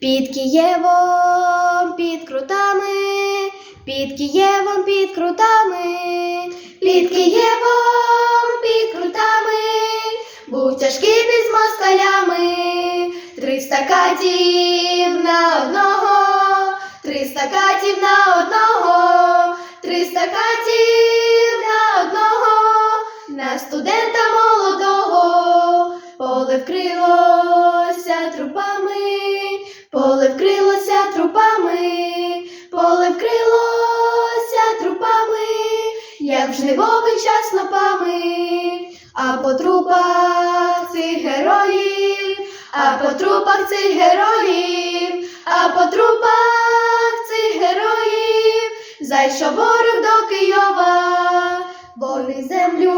Під Києвом, під крутами, під Києвом, під крутами, під Києвом, під крутами, був тяжкий бій москалями, триста катів на одного, триста катів на одного, триста катів на одного, на студента молодого, поле вкрилося трупами, як в жнивовий час снопами, а по трупах цих героїв, а по трупах цих героїв, а по трупах цих героїв, зайшов ворог до Києва, вони землю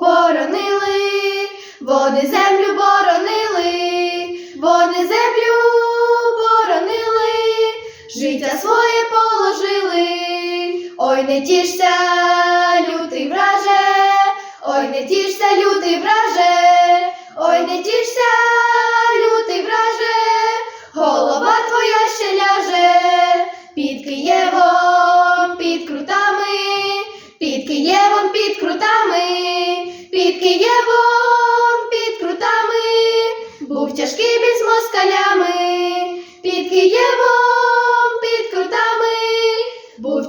боронили, вони землю боронили, вони землю боронили, життя своє положили. Ой, не тішся, лютий враже, ой, не тішся, лютий враже, ой, не тішся, лютий враже, голова твоя ще ляже, під Києвом, під крутами, під Києвом, під крутами, під Києвом,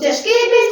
Muchas cremas